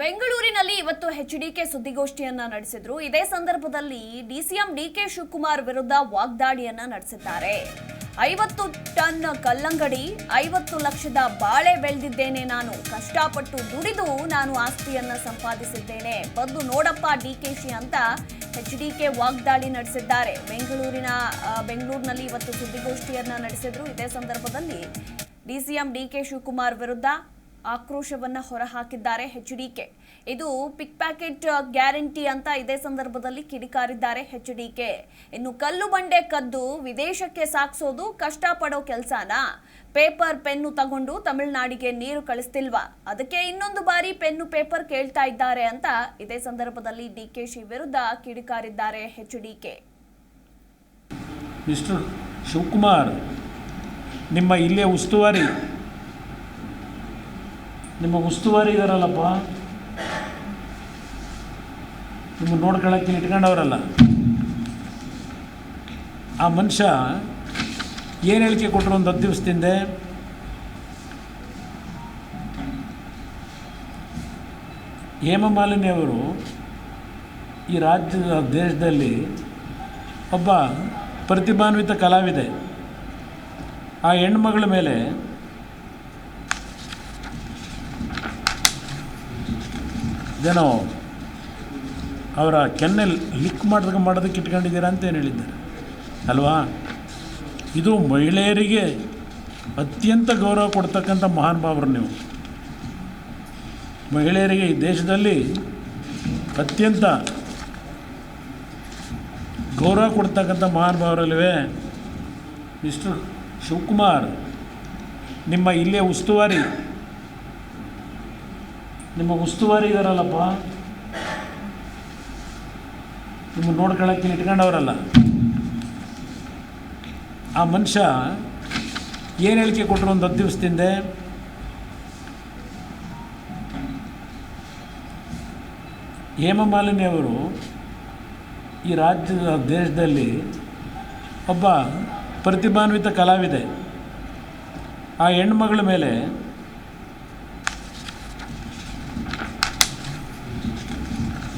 ಬೆಂಗಳೂರಿನಲ್ಲಿ ಇವತ್ತು ಎಚ್ಡಿಕೆ ಸುದ್ದಿಗೋಷ್ಠಿಯನ್ನ ನಡೆಸಿದ್ರು. ಇದೇ ಸಂದರ್ಭದಲ್ಲಿ ಡಿಸಿಎಂ ಡಿಕೆ ಶಿವಕುಮಾರ್ ವಿರುದ್ಧ ವಾಗ್ದಾಳಿಯನ್ನ ನಡೆಸಿದ್ದಾರೆ. ಐವತ್ತು ಟನ್ ಕಲ್ಲಂಗಡಿ, ಐವತ್ತು ಲಕ್ಷದ ಬಾಳೆ ಬೆಳೆದಿದ್ದೇನೆ ನಾನು. ಕಷ್ಟಪಟ್ಟು ದುಡಿದು ನಾನು ಆಸ್ತಿಯನ್ನ ಸಂಪಾದಿಸಿದ್ದೇನೆ. ಬಂದು ನೋಡಪ್ಪ ಡಿಕೆಶಿ ಅಂತ ಎಚ್ಡಿಕೆ ವಾಗ್ದಾಳಿ ನಡೆಸಿದ್ದಾರೆ. ಬೆಂಗಳೂರಿನ ಬೆಂಗಳೂರಿನಲ್ಲಿ ಇವತ್ತು ಸುದ್ದಿಗೋಷ್ಠಿಯನ್ನ ನಡೆಸಿದ್ರು. ಇದೇ ಸಂದರ್ಭದಲ್ಲಿ ಡಿಸಿಎಂ ಡಿಕೆ ಶಿವಕುಮಾರ್ ವಿರುದ್ಧ ಆಕ್ರೋಶವನ್ನ ಹೊರಹಾಕಿದ್ದಾರೆ ಕೆ. ಇದು ಪಿಕ್ ಪ್ಯಾಕೆಟ್ ಗ್ಯಾರಂಟಿ ಅಂತ ಇದೇ ಸಂದರ್ಭದಲ್ಲಿ ಕಿಡಿಕಾರಿದ್ದಾರೆ ಎಚ್ಡಿಕೆ ಇನ್ನು ಕಲ್ಲು ಬಂಡೆ ಕದ್ದು ವಿದೇಶಕ್ಕೆ ಸಾಗಿಸೋದು ಕಷ್ಟಪಡೋ ಕೆಲಸನ? ಪೇಪರ್ ಪೆನ್ನು ತಗೊಂಡು ತಮಿಳುನಾಡಿಗೆ ನೀರು ಕಳಿಸ್ತಿಲ್ವಾ? ಅದಕ್ಕೆ ಇನ್ನೊಂದು ಬಾರಿ ಪೆನ್ನು ಪೇಪರ್ ಕೇಳ್ತಾ ಇದ್ದಾರೆ ಅಂತ ಇದೇ ಸಂದರ್ಭದಲ್ಲಿ ಡಿ ಕೆ ಶಿ ವಿರುದ್ಧ ಕಿಡಿಕಾರಿದ್ದಾರೆ ಎಚ್ಡಿಕೆ ಮಿಸ್ಟರ್ ಶಿವಕುಮಾರ್, ನಿಮ್ಮ ಇಲ್ಲೇ ಉಸ್ತುವಾರಿ ನಿಮ್ಮ ಉಸ್ತುವಾರಿ ಇದಾರಲ್ಲಪ್ಪ. ನಿಮ್ಮ ನೋಡ್ಕೊಳಕ್ಕೆ ಇಟ್ಕೊಂಡವ್ರಲ್ಲ. ಆ ಮನುಷ್ಯ ಏನು ಹೇಳಿಕೆ ಕೊಟ್ಟರು ಒಂದು ಹತ್ತು ದಿವಸದಿಂದ? ಹೇಮಮಾಲಿನಿ ಅವರು ಈ ರಾಜ್ಯದ ದೇಶದಲ್ಲಿ ಒಬ್ಬ ಪ್ರತಿಭಾನ್ವಿತ ಕಲಾವಿದೆ. ಆ ಹೆಣ್ಮಗಳ ಮೇಲೆ ಏನೋ ಅವರ ಕೆನ್ನೆಲ್ ಲಿಕ್ ಮಾಡಿದಾಗ ಮಾಡೋದಕ್ಕೆ ಇಟ್ಕೊಂಡಿದ್ದೀರಾ ಅಂತ ಏನು ಹೇಳಿದ್ದಾರೆ? ಅಲ್ವಾ? ಇದು ಮಹಿಳೆಯರಿಗೆ ಅತ್ಯಂತ ಗೌರವ ಕೊಡ್ತಕ್ಕಂಥ ಮಹಾನುಭಾವರು ನೀವು. ಮಹಿಳೆಯರಿಗೆ ಈ ದೇಶದಲ್ಲಿ ಅತ್ಯಂತ ಗೌರವ ಕೊಡ್ತಕ್ಕಂಥ ಮಹಾನುಭಾವರಲ್ವೇ ಮಿಸ್ಟರ್ ಶಿವಕುಮಾರ್, ನಿಮ್ಮ ಇಲ್ಲೇ ಉಸ್ತುವಾರಿ ನಿಮ್ಮ ಉಸ್ತುವಾರಿ ಇದಾರಲ್ಲಪ್ಪ. ನಿಮ್ಮ ನೋಡ್ಕೊಳಕ್ಕೆ ಇಟ್ಕೊಂಡವರಲ್ಲ. ಆ ಮನುಷ್ಯ ಏನು ಹೇಳಿಕೆ ಕೊಟ್ಟರು ಒಂದು ಹತ್ತು ದಿವಸದಿಂದ? ಹೇಮಮಾಲಿನಿ ಅವರು ಈ ರಾಜ್ಯದ ದೇಶದಲ್ಲಿ ಒಬ್ಬ ಪ್ರತಿಭಾನ್ವಿತ ಕಲಾವಿದೆ. ಆ ಹೆಣ್ಮಗಳ ಮೇಲೆ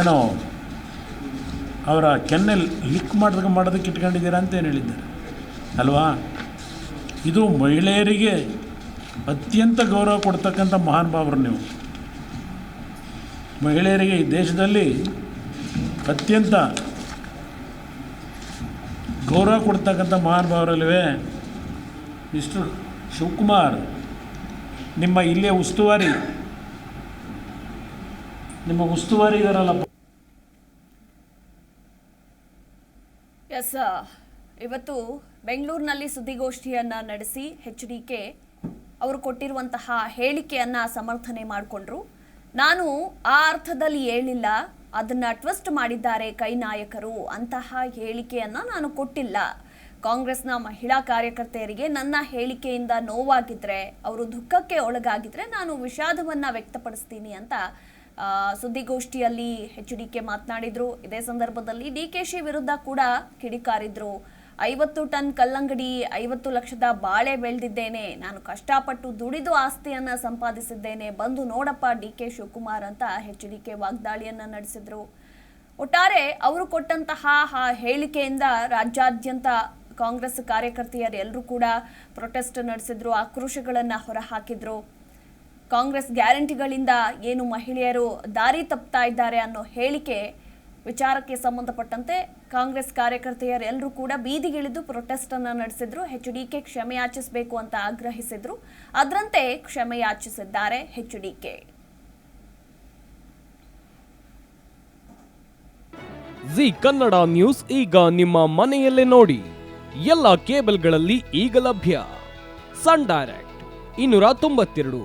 ಏನೋ ಅವರ ಕೆನ್ನೆಲ್ ಲಿಕ್ ಮಾಡಿದಾಗ ಮಾಡೋದಕ್ಕೆ ಇಟ್ಕೊಂಡಿದ್ದೀರಾ ಅಂತ ಏನು ಹೇಳಿದ್ದಾರೆ? ಅಲ್ವಾ? ಇದು ಮಹಿಳೆಯರಿಗೆ ಅತ್ಯಂತ ಗೌರವ ಕೊಡ್ತಕ್ಕಂಥ ಮಹಾನುಭಾವರು ನೀವು. ಮಹಿಳೆಯರಿಗೆ ಈ ದೇಶದಲ್ಲಿ ಅತ್ಯಂತ ಗೌರವ ಕೊಡ್ತಕ್ಕಂಥ ಮಹಾನುಭಾವರಲ್ವೇ ಮಿಸ್ಟರ್ ಶಿವಕುಮಾರ್, ನಿಮ್ಮ ಇಲ್ಲಿಯ ಉಸ್ತುವಾರಿ ನಿಮ್ಮ ಉಸ್ತುವಾರಿ ಇದಾರಲ್ಲ ಎಸ್ ಇವತ್ತು ಬೆಂಗಳೂರಿನಲ್ಲಿ ಸುದ್ದಿಗೋಷ್ಠಿಯನ್ನ ನಡೆಸಿ ಎಚ್ ಡಿ ಕೆ ಅವರು ಕೊಟ್ಟಿರುವಂತಹ ಹೇಳಿಕೆಯನ್ನ ಸಮರ್ಥನೆ ಮಾಡಿಕೊಂಡ್ರು. ನಾನು ಆ ಅರ್ಥದಲ್ಲಿ ಹೇಳಿಲ್ಲ, ಅದನ್ನ ಟ್ವಿಸ್ಟ್ ಮಾಡಿದ್ದಾರೆ ಕೈ ನಾಯಕರು ಅಂತಹ ಹೇಳಿಕೆಯನ್ನ ನಾನು ಕೊಟ್ಟಿಲ್ಲ. ಕಾಂಗ್ರೆಸ್ನ ಮಹಿಳಾ ಕಾರ್ಯಕರ್ತೆಯರಿಗೆ ನನ್ನ ಹೇಳಿಕೆಯಿಂದ ನೋವಾಗಿದ್ರೆ, ಅವರು ದುಃಖಕ್ಕೆ ಒಳಗಾಗಿದ್ರೆ ನಾನು ವಿಷಾದವನ್ನ ವ್ಯಕ್ತಪಡಿಸ್ತೀನಿ ಅಂತ ಸುದ್ದಿಗೋಷ್ಠಿಯಲ್ಲಿ ಎಚ್ ಡಿ ಕೆ ಮಾತನಾಡಿದ್ರು. ಇದೇ ಸಂದರ್ಭದಲ್ಲಿ ಡಿ ಕೆ ಶಿ ವಿರುದ್ಧ ಕೂಡ ಕಿಡಿಕಾರಿದ್ರು. ಐವತ್ತು ಟನ್ ಕಲ್ಲಂಗಡಿ, ಐವತ್ತು ಲಕ್ಷದ ಬಾಳೆ ಬೆಳೆದಿದ್ದೇನೆ. ನಾನು ಕಷ್ಟಪಟ್ಟು ದುಡಿದು ಆಸ್ತಿಯನ್ನ ಸಂಪಾದಿಸಿದ್ದೇನೆ. ಬಂದು ನೋಡಪ್ಪ ಡಿ ಕೆ ಶಿವಕುಮಾರ್ ಅಂತ ಹೆಚ್ ಡಿ ಕೆ ವಾಗ್ದಾಳಿಯನ್ನ ನಡೆಸಿದ್ರು. ಒಟ್ಟಾರೆ ಅವರು ಕೊಟ್ಟಂತಹ ಆ ಹೇಳಿಕೆಯಿಂದ ರಾಜ್ಯಾದ್ಯಂತ ಕಾಂಗ್ರೆಸ್ ಕಾರ್ಯಕರ್ತೆಯರು ಎಲ್ಲರೂ ಕೂಡ ಪ್ರೊಟೆಸ್ಟ್ ನಡೆಸಿದ್ರು, ಆಕ್ರೋಶಗಳನ್ನ ಹೊರಹಾಕಿದ್ರು. ಕಾಂಗ್ರೆಸ್ ಗ್ಯಾರಂಟಿಗಳಿಂದ ಏನು ಮಹಿಳೆಯರು ದಾರಿ ತಪ್ತಾ ಇದ್ದಾರೆ ಅನ್ನೋ ಹೇಳಿಕೆ ವಿಚಾರಕ್ಕೆ ಸಂಬಂಧಪಟ್ಟಂತೆ ಕಾಂಗ್ರೆಸ್ ಕಾರ್ಯಕರ್ತೆಯರೆಲ್ಲರೂ ಕೂಡ ಬೀದಿಗಿಳಿದು ಪ್ರೊಟೆಸ್ಟ್ ಅನ್ನು ನಡೆಸಿದ್ರು. ಎಚ್ ಡಿ ಕೆ ಕ್ಷಮೆ ಯಾಚಿಸಬೇಕು ಅಂತ ಆಗ್ರಹಿಸಿದ್ರು. ಅದರಂತೆ ಕ್ಷಮೆ ಯಾಚಿಸಿದ್ದಾರೆ H D K G Kannada news ಈಗ ನಿಮ್ಮ ಮನೆಯಲ್ಲೇ ನೋಡಿ. ಎಲ್ಲ ಕೇಬಲ್ಗಳಲ್ಲಿ ಈಗ ಲಭ್ಯ. ಸನ್ ಡೈರೆಕ್ಟ್, ಇನ್ನೂರ ತೊಂಬತ್ತೆರಡು.